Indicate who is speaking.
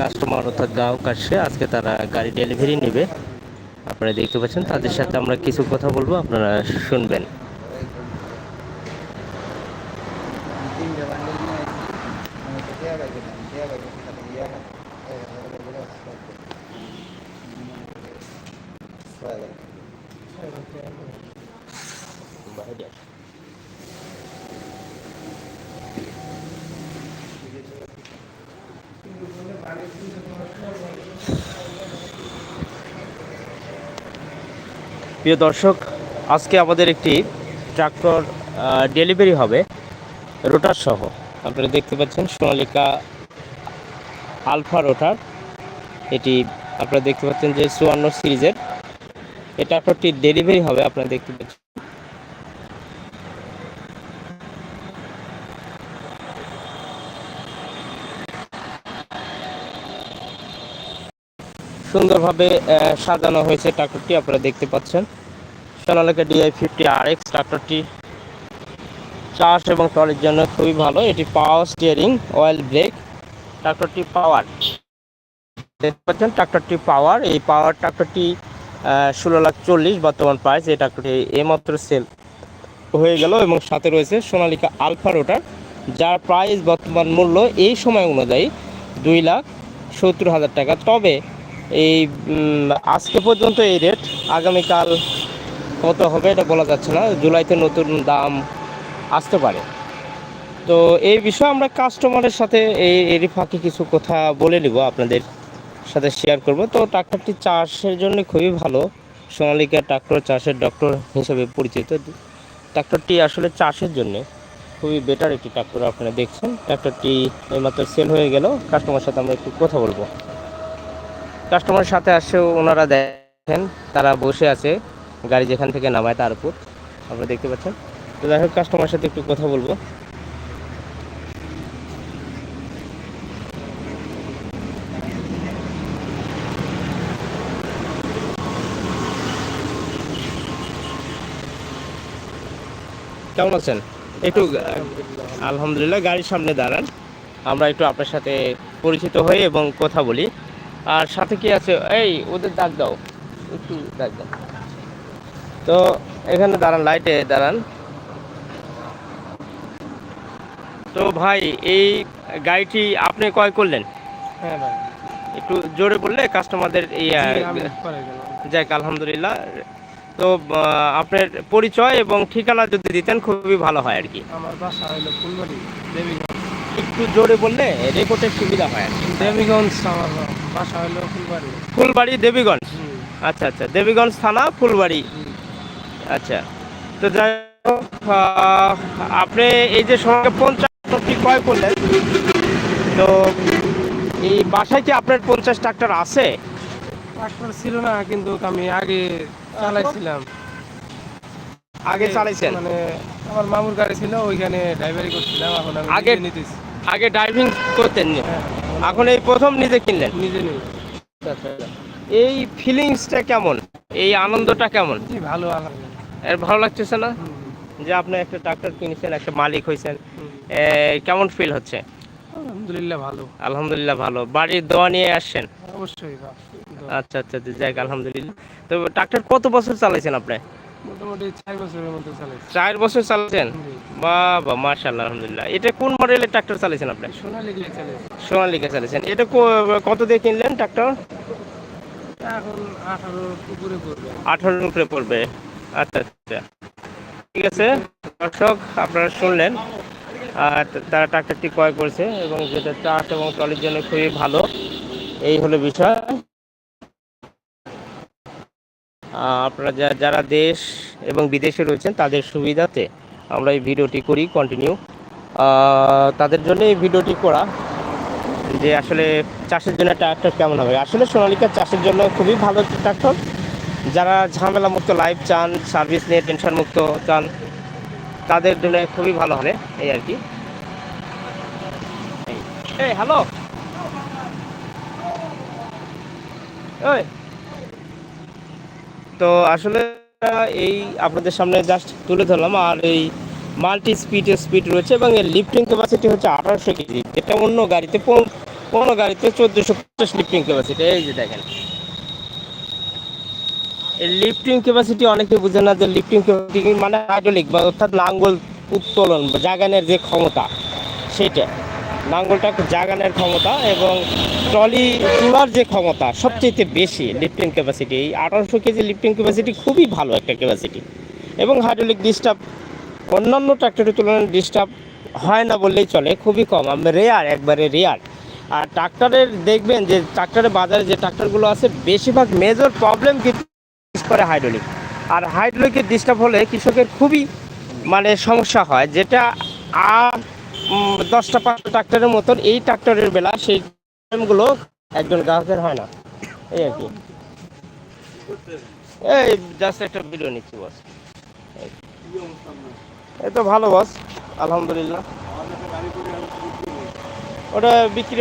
Speaker 1: Customer অর্থাৎ গ্রাহক আসছে, আজকে তারা গাড়ি ডেলিভারি নেবে। আপনারা দেখতে পাচ্ছেন, তাদের সাথে আমরা কিছু কথা বলব, আপনারা শুনবেন। প্রিয় দর্শক, আজকে আমাদের একটি ট্রাক্টর ডেলিভারি হবে রোটার সহ। আপনারা দেখতে পাচ্ছেন সোনালিকা আলফা রোটার। এটি আপনারা দেখতে পাচ্ছেন যে চুয়ান্ন সিরিজের। এই ট্রাক্টরটি ডেলিভারি হবে, আপনারা দেখতে পাচ্ছেন। সুন্দরভাবে সাজানো হয়েছে ট্রাক্টরটি, আপনারা দেখতে পাচ্ছেন। Sonalika DI fifty R X ট্রাক্টরটি চাষ এবং ট্রলির জন্য খুবই ভালো। এটি পাওয়ার স্টিয়ারিং অয়েল ব্রেক ট্রাক্টরটি পাওয়ার দেখতে পাচ্ছেন, ট্রাক্টরটি পাওয়ার এই পাওয়ার ট্রাক্টরটি ষোলো লাখ চল্লিশ বর্তমান প্রাইস এই ট্রাক্টরটি এইমাত্র সেল হয়ে গেল এবং সাথে রয়েছে সোনালিকা আলফা রোটার যার প্রাইস বর্তমান মূল্য এই সময় অনুযায়ী দুই লাখ সত্তর হাজার টাকা। তবে এই আজকে পর্যন্ত এই রেট আগামীকাল কত হবে এটা বলা যাচ্ছে না, জুলাইতে নতুন দাম আসতে পারে। তো এই বিষয়ে আমরা কাস্টমারের সাথে এই এরই ফাঁকে কিছু কথা বলে নিব, আপনাদের সাথে শেয়ার করব। তো ট্রাক্টরটি চাষের জন্য খুবই ভালো। সোনালিকা ট্রাক্টর চাষের ডক্টর হিসেবে পরিচিত। ট্রাক্টরটি আসলে চাষের জন্য খুবই বেটার একটি ট্রাক্টর আপনারা দেখছেন। ট্রাক্টরটি এইমাত্র সেল হয়ে গেল। কাস্টমার সাথে আমরা একটু কথা বলব। কাস্টমারের সাথে আসেও ওনারা দেখেন, তারা বসে আছে, গাড়ি যেখান থেকে নামায় তার উপর। আপনারা দেখতে পাচ্ছেন? তো যাই হোক, কাস্টমারের সাথে একটু কথা বলব। কেমন আছেন? একটু, আলহামদুলিল্লাহ, গাড়ির সামনে দাঁড়ান। আমরা একটু আপনার সাথে পরিচিত হই এবং কথা বলি। আর সাথে কি আছে? এই ওদের ডাক দাও। একটু ডাক দাও। তো এখানে দাঁড়ান লাইটে দাঁড়ান। তো ভাই এই গাড়িটি আপনি ক্রয় করলেন?
Speaker 2: হ্যাঁ ভাই।
Speaker 1: একটু জোরে বললে কাস্টমারদের এই যাক আলহামদুলিল্লাহ। তো আপনার পরিচয় এবং ঠিকানা যদি দিতেন খুবই ভালো হয় আর কি।
Speaker 2: আমার বাসা হলো ফুলবাড়ি দেবীগঞ্জ।
Speaker 1: একটু জোরে বললে রেকর্ডের সুবিধা হয় আর কি।
Speaker 2: দেবীগঞ্জ আমার বাসা হলো ফুলবাড়ি।
Speaker 1: ফুলবাড়ি দেবীগঞ্জ? আচ্ছা আচ্ছা দেবীগঞ্জ থানা ফুলবাড়ি। আচ্ছা তো যাই আপনি এই যে সঙ্গে পঞ্চাশটি ক্রয় করলেন? তো এই বাসায় কি আপনার পঞ্চাশ ট্রাক্টর আছে?
Speaker 2: ট্রাক্টর ছিল না কিন্তু আমি আগে চালাইছিলাম।
Speaker 1: আগে চালাইছেন?
Speaker 2: মানে আমার মামুর গাড়ি ছিল ওইখানে ড্রাইভারি করছিলাম এখন আমি
Speaker 1: আগে-
Speaker 2: নিতেছি।
Speaker 1: আগে ড্রাইভিং করতেন এখন এই প্রথম নিজে কিনলেন?
Speaker 2: নিজে
Speaker 1: এই ফিলিংসটা কেমন? এই আনন্দটা কেমন?
Speaker 2: ভালো
Speaker 1: এর ভালো লাগতেছে না? যে আপনি একটা ট্রাক্টর কিনেছেন একটা মালিক হয়েছেন কেমন ফিল হচ্ছে?
Speaker 2: আলহামদুলিল্লাহ ভালো।
Speaker 1: আলহামদুলিল্লাহ ভালো। বাড়ির দোয়া নিয়ে আসছেন?
Speaker 2: অবশ্যই
Speaker 1: আচ্ছা আচ্ছা আচ্ছা, যাক আলহামদুলিল্লাহ। তো ট্রাক্টর কত বছর চালাইছেন আপনি?
Speaker 2: মোটামুটি চার বছরের মতো চালাইছি।
Speaker 1: চার বছর চালাইছেন?
Speaker 2: জি।
Speaker 1: বাবা মাশাআল্লাহ আলহামদুলিল্লাহ। এটা কোন মডেলের ট্রাক্টর আপনি? সোনালিকা এটা কত দিয়ে কিনলেন ট্রাক্টর
Speaker 2: এখন উপরে পড়বে।
Speaker 1: আঠারোর উপরে পড়বে। আচ্ছা আচ্ছা। ঠিক আছে দর্শক আপনারা শুনলেন। আর তারা ট্রাক্টরটি ক্রয় করেছে এবং যেটা চাষ এবং ট্রলির জন্য খুবই ভালো। এই হলো বিষয়। আপনারা যা- যারা দেশ এবং বিদেশে রয়েছেন, তাদের সুবিধাতে আমরা এই ভিডিওটি করি কন্টিনিউ তাদের জন্য এই ভিডিওটি করা, যে আসলে চাষের জন্য ট্রাক্টর কেমন হবে? আসলে সোনালিকা, চাষের জন্য খুবই ভালো ট্রাক্টর যারা ঝামেলা মুক্ত লাইফ চান সার্ভিস নিয়ে টেনশন মুক্ত চান, তাদের জন্য খুবই ভালো হবে, এই আর কি। এই হ্যালো ওই তো আসলে এই আপনাদের সামনে জাস্ট তুলে ধরলাম, আর এই মাল্টি স্পিড স্পিড রয়েছে এবং এর লিফটিং ক্যাপাসিটি হচ্ছে আঠারোশো কেজি। যেটা অন্য গাড়িতে কোনো গাড়িতে চোদ্দোশো পঞ্চাশ লিফটিং ক্যাপাসিটি এই যে দেখেন। এই লিফটিং ক্যাপাসিটি অনেকে বুঝে না যে লিফটিং ক্যাপাসিটি মানে হাইড্রোলিক বা অর্থাৎ লাঙ্গল উত্তোলন বা জাগানের যে ক্ষমতা, সেটা। লাঙ্গলটা জাগানের ক্ষমতা এবং ট্রলি তোলার যে ক্ষমতা সবচেয়ে বেশি লিফটিং ক্যাপাসিটি এই আঠারোশো কেজি লিফটিং ক্যাপাসিটি খুবই ভালো একটা ক্যাপাসিটি এবং হাইড্রোলিক ডিস্টার্ব অন্যান্য ট্রাক্টরের তুলনায় ডিস্টার্ব হয় না বললেই চলে, খুবই কম। আমি রেয়ার একবারে রেয়ার আর ট্রাক্টরের দেখবেন যে ট্রাক্টরের বাজারে যে ট্রাক্টরগুলো আছে, বেশিরভাগ মেজর প্রবলেম কিন্তু করে হাইড্রোলিক আর হাইড্রোলিকের ডিস্টার্ব হলে কৃষকের খুবই মানে সমস্যা হয়, যেটা আর দশটা পাঁচটা ট্রাক্টরের মতন এই ট্রাক্টরের বেলা সেই গুলো একজন গ্রাহকের হয় না। এই আর কি। এই জাস্ট একটা ভিডিও নিচ্ছি বস। এই তো ভালো বস, আলহামদুলিল্লাহ। ওটা বিক্রি